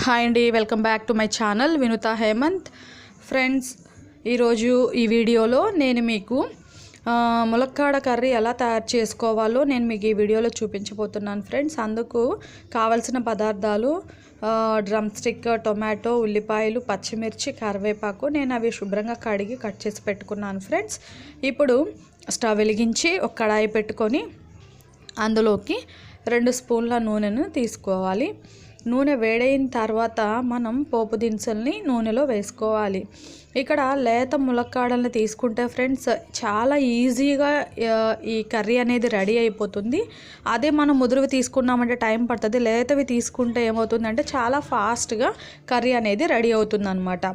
Hi అండి welcome back to my channel Vinutha Hemanth. Friends ఈరోజు ఈ వీడియోలో నేను మీకు ములక్కాడ కర్రీ ఎలా తయారు చేసుకోవాలో నేను మీకు ఈ వీడియోలో చూపించబోతున్నాను ఫ్రెండ్స్. అందుకు కావలసిన పదార్థాలు డ్రమ్ స్టిక్ టొమాటో ఉల్లిపాయలు పచ్చిమిర్చి కరివేపాకు నేను అవి శుభ్రంగా కడిగి కట్ చేసి పెట్టుకున్నాను ఫ్రెండ్స్. ఇప్పుడు స్టవ్ వెలిగించి ఒక కడాయి పెట్టుకొని అందులోకి రెండు స్పూన్ల నూనెను తీసుకోవాలి. నూనె వేడైన తర్వాత మనం పోపు దినుసుల్ని నూనెలో వేసుకోవాలి. ఇక్కడ లేత ములక్కాడల్ని తీసుకుంటే ఫ్రెండ్స్ చాలా ఈజీగా ఈ కర్రీ అనేది రెడీ అయిపోతుంది. అదే మనం ముదురువి తీసుకున్నామంటే టైం పడుతుంది. లేతవి తీసుకుంటే ఏమవుతుందంటే చాలా ఫాస్ట్గా కర్రీ అనేది రెడీ అవుతుంది అనమాట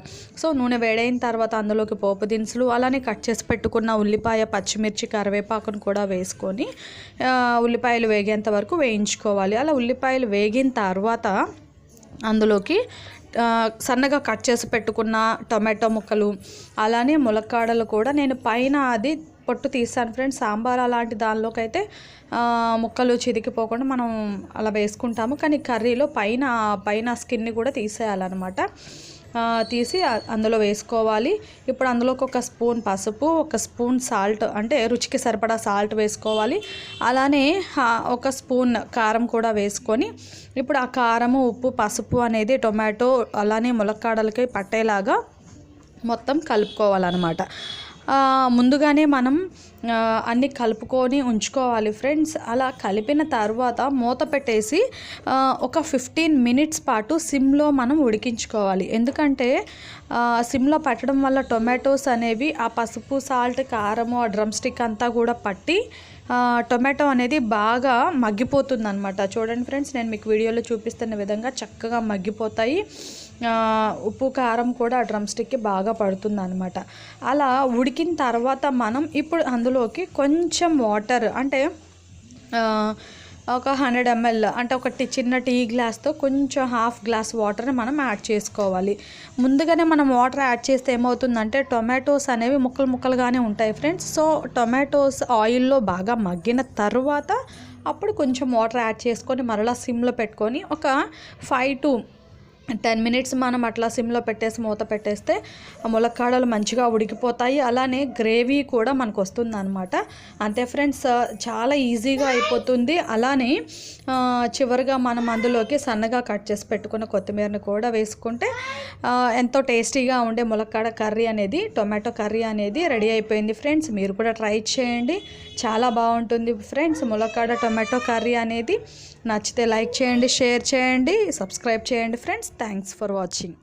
సో నూనె వేడైన తర్వాత అందులోకి పోపు దినుసులు అలానే కట్ చేసి పెట్టుకున్న ఉల్లిపాయ పచ్చిమిర్చి కరివేపాకును కూడా వేసుకొని ఉల్లిపాయలు వేగేంత వరకు వేయించుకోవాలి. అలా ఉల్లిపాయలు వేగిన తర్వాత అందులోకి సన్నగా కట్ చేసి పెట్టుకున్న టొమాటో ముక్కలు అలానే ములక్కాడలు కూడా నేను పైన అది పొట్టు తీసాను ఫ్రెండ్స్. సాంబార్ అలాంటి దానిలోకి అయితే ముక్కలు చిదికిపోకుండా మనం అలా వేసుకుంటాము. కానీ కర్రీలో పైన పైన స్కిన్ని కూడా తీసేయాలన్నమాట. తీసి అందులో వేసుకోవాలి. ఇప్పుడు అందులోకి ఒక స్పూన్ పసుపు ఒక స్పూన్ సాల్ట్ అంటే రుచికి సరిపడా సాల్ట్ వేసుకోవాలి. అలానే ఒక స్పూన్ కారం కూడా వేసుకొని ఇప్పుడు ఆ కారము ఉప్పు పసుపు అనేది టొమాటో అలానే ములక్కాడలకి పట్టేలాగా మొత్తం కలుపుకోవాలన్నమాట. ముందుగానే మనం అన్ని అన్నీ కలుపుకొని ఉంచుకోవాలి ఫ్రెండ్స్. అలా కలిపిన తర్వాత మూత పెట్టేసి ఒక ఫిఫ్టీన్ మినిట్స్ పాటు సిమ్లో మనం ఉడికించుకోవాలి. ఎందుకంటే సిమ్లో పెట్టడం వల్ల టొమాటోస్ అనేవి ఆ పసుపు సాల్ట్ కారము ఆ డ్రమ్ స్టిక్ అంతా కూడా పట్టి టొమాటో అనేది బాగా మగ్గిపోతుంది అనమాట చూడండి ఫ్రెండ్స్ నేను మీకు వీడియోలో చూపిస్తున్న విధంగా చక్కగా మగ్గిపోతాయి. ఉప్పు కారం కూడా డ్రమ్ స్టిక్కి బాగా పడుతుంది అనమాట అలా ఉడికిన తర్వాత మనం ఇప్పుడు అందులోకి కొంచెం వాటర్ అంటే ఒక హండ్రెడ్ ఎంఎల్ అంటే ఒక చిన్న టీ గ్లాస్తో కొంచెం హాఫ్ గ్లాస్ వాటర్ని మనం యాడ్ చేసుకోవాలి. ముందుగానే మనం వాటర్ యాడ్ చేస్తే ఏమవుతుందంటే టొమాటోస్ అనేవి ముక్కలు ముక్కలుగానే ఉంటాయి ఫ్రెండ్స్. సో టొమాటోస్ ఆయిల్లో బాగా మగ్గిన తర్వాత అప్పుడు కొంచెం వాటర్ యాడ్ చేసుకొని మరలా సిమ్లో పెట్టుకొని ఒక ఫైవ్ టు టెన్ మినిట్స్ మనం అట్లా సిమ్లో పెట్టేసి మూత పెట్టేస్తే ఆ ములక్కాడలు మంచిగా ఉడికిపోతాయి. అలానే గ్రేవీ కూడా మనకు వస్తుంది అనమాట అంతే ఫ్రెండ్స్ చాలా ఈజీగా అయిపోతుంది. అలానే చివరిగా మనం అందులోకి సన్నగా కట్ చేసి పెట్టుకున్న కొత్తిమీరని కూడా వేసుకుంటే ఎంతో టేస్టీగా ఉండే ములక్కాడ కర్రీ అనేది టొమాటో కర్రీ అనేది రెడీ అయిపోయింది ఫ్రెండ్స్. మీరు కూడా ట్రై చేయండి. చాలా బాగుంటుంది ఫ్రెండ్స్ ములక్కాడ టొమాటో కర్రీ అనేది. నచ్చితే లైక్ చేయండి షేర్ చేయండి సబ్స్క్రైబ్ చేయండి ఫ్రెండ్స్. Thanks for watching.